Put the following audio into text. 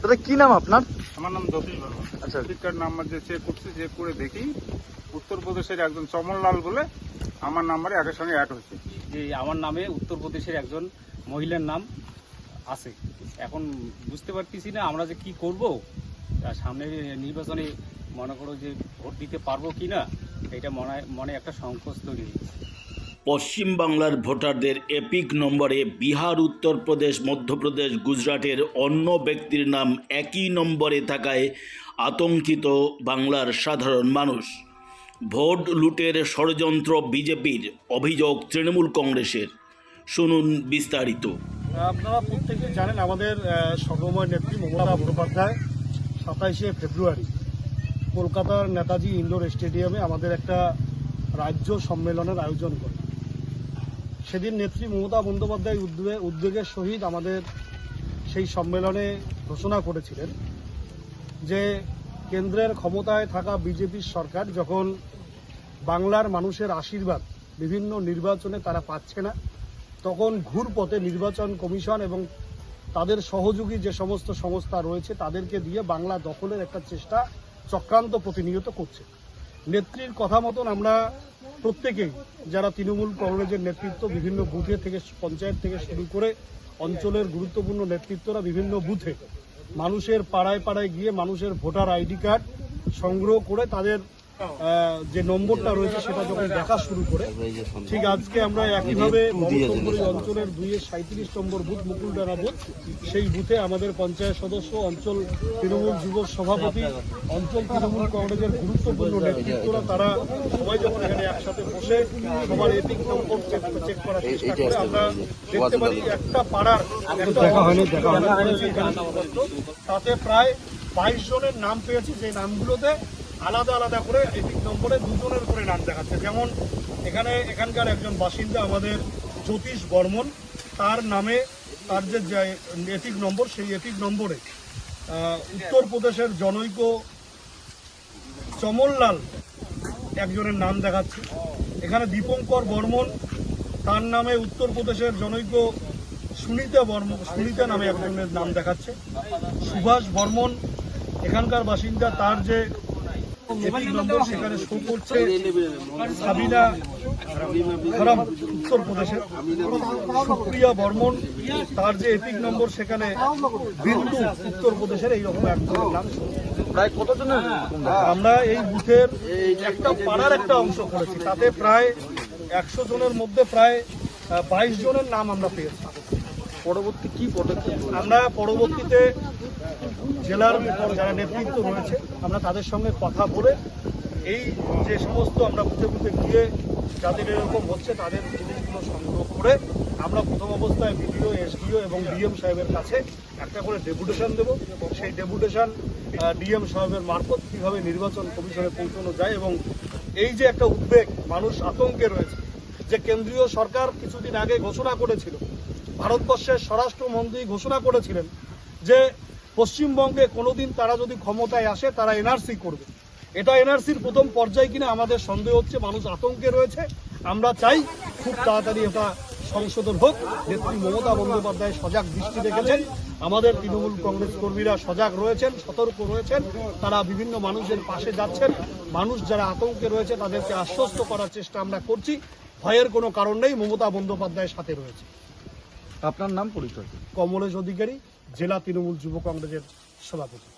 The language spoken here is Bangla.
দাদা কি নাম আপনার? আমার নাম যতীশ বর্মন আচ্ছা। শিক্ষার নাম্বার যে চেক করছি চেক করে দেখি। উত্তরপ্রদেশের একজন চমনলাল বলে আমার নাম্বারে একের সঙ্গে অ্যাড হয়েছে। যে আমার নামে উত্তরপ্রদেশের একজন মহিলার নাম আছে। এখন বুঝতে পারতেছি না আমরা যে কি করব? আর সামনে নির্বাচনে মনে করো যে ভোট দিতে পারব কি না এটা মনে মনে একটা সংকোচ তৈরি হয়েছে। পশ্চিমবাংলার ভোটারদের এপিক নম্বরে বিহার উত্তরপ্রদেশ মধ্যপ্রদেশ, গুজরাটের অন্য ব্যক্তির নাম একই নম্বরে থাকায় আতঙ্কিত বাংলার সাধারণ মানুষ। ভোট লুটের ষড়যন্ত্র বিজেপির, অভিযোগ তৃণমূল কংগ্রেসের। শুনুন বিস্তারিত। আপনারা প্রত্যেকে জানেন আমাদের সর্বময় নেত্রী মমতা বন্দ্যোপাধ্যায় সাতাইশে ফেব্রুয়ারি কলকাতার নেতাজি ইন্ডোর স্টেডিয়ামে আমাদের একটা রাজ্য সম্মেলনের আয়োজন করে সেদিন নেত্রী মমতা বন্দ্যোপাধ্যায় উদ্যোগে উদ্যোগের সহিত আমাদের সেই সম্মেলনে ঘোষণা করেছিলেন যে কেন্দ্রের ক্ষমতায় থাকা বিজেপির সরকার যখন বাংলার মানুষের আশীর্বাদ বিভিন্ন নির্বাচনে তারা পাচ্ছে না, তখন ঘুরপথে নির্বাচন কমিশন এবং তাদের সহযোগী যে সমস্ত সংস্থা রয়েছে তাদেরকে দিয়ে বাংলা দখলের একটা চেষ্টা চক্রান্ত প্রতিনিয়ত করছে। নেত্রীর কথা মতন আমরা প্রত্যেকেই যারা তৃণমূল কংগ্রেসের নেতৃত্ব বিভিন্ন বুথে থেকে, পঞ্চায়েত থেকে শুরু করে অঞ্চলের গুরুত্বপূর্ণ নেতৃত্বরা বিভিন্ন বুথে মানুষের পাড়ায় পাড়ায় গিয়ে মানুষের ভোটার আইডি কার্ড সংগ্রহ করে তাদের যে নম্বরটা রয়েছে সেটা যখন দেখা শুরু করে ঠিক আজকে আমরা একইভাবে অঞ্চলের দুইয়ের সাঁত্রিশ নম্বর বুথ মুকুলডাঙ্গা বুথ সেই বুথে আমাদের পঞ্চায়েত সদস্য অঞ্চল তৃণমূল যুব সভাপতি অঞ্চল তৃণমূল কংগ্রেসের গুরুত্বপূর্ণ নেতৃত্বরা তারা সবাই যখন এখানে একসাথে বসে সবার এপিক নম্বর চেক করার চেষ্টা করে আমরা দেখতে পারি একটা পাড়ার একটা দেখা হয়নি দেখা তাতে প্রায় বাইশ জনের নাম পেয়েছি যে নামগুলোতে আলাদা আলাদা করে এপিক নম্বরে দুজনের করে নাম দেখাচ্ছে। যেমন এখানে এখানকার একজন বাসিন্দা আমাদের জ্যোতিষ বর্মন, তার নামে তার যে এপিক নম্বর, সেই এপিক নম্বরে উত্তরপ্রদেশের জনৈক চমনলাল একজনের নাম দেখাচ্ছে। এখানে দীপঙ্কর বর্মন, তার নামে উত্তরপ্রদেশের জনৈক সুনিতা বর্ম সুনিতা নামে একজনের নাম দেখাচ্ছে। সুভাষ বর্মন, এখানকার বাসিন্দা, তার যে নম্বর সেখানে শো করছে সাবিনা উত্তরপ্রদেশের সুপ্রিয়া বর্মন তার যে এপিক নম্বর সেখানে বিন্দু উত্তরপ্রদেশের এইরকম একজনের নাম। প্রায় কতজনের আমরা এই বুথের একটা পাড়ার একটা অংশ করেছি। তাতে প্রায় একশো জনের মধ্যে প্রায় বাইশ জনের নাম আমরা পেয়েছি। পরবর্তী কি পদক্ষেপ আমরা পরবর্তীতে জেলার যারা নেতৃত্ব রয়েছে, আমরা তাদের সঙ্গে কথা বলে এই যে সমস্ত আমরা বুথে বুথে গিয়ে যাদের এরকম হচ্ছে তাদের জিনিসগুলো সংগ্রহ করে আমরা প্রথম অবস্থায় বিডিও, এসডিও এবং ডিএম সাহেবের কাছে একটা করে ডেপুটেশন দেব। সেই ডেপুটেশন ডিএম সাহেবের মারফত কীভাবে নির্বাচন কমিশনে পৌঁছানো যায় এবং এই যে একটা উদ্বেগ, মানুষ আতঙ্কে রয়েছে যে কেন্দ্রীয় সরকার কিছুদিন আগে ঘোষণা করেছিল, ভারতবর্ষের স্বরাষ্ট্রমন্ত্রী ঘোষণা করেছিলেন যে পশ্চিমবঙ্গে কোনোদিন তারা যদি ক্ষমতায় আসে তারা এনআরসি করবে। এটা এনআরসির প্রথম পর্যায়ে কিনা আমাদের সন্দেহ হচ্ছে মানুষ আতঙ্কে রয়েছে। আমরা চাই খুব তাড়াতাড়ি এটা সংশোধন হোক। নেত্রী মমতা বন্দ্যোপাধ্যায় সজাগ দৃষ্টি রেখেছেন। আমাদের তৃণমূল কংগ্রেস কর্মীরা সজাগ রয়েছেন সতর্ক রয়েছেন। তারা বিভিন্ন মানুষের পাশে যাচ্ছেন। মানুষ যারা আতঙ্কে রয়েছে তাদেরকে আশ্বস্ত করার চেষ্টা আমরা করছি। ভয়ের কোনো কারণ নেই মমতা বন্দ্যোপাধ্যায়ের সাথে রয়েছে। আপনার নাম পরিচয়? কমলেশ অধিকারী। জেলা তৃণমূল যুব কংগ্রেসের সভাপতি।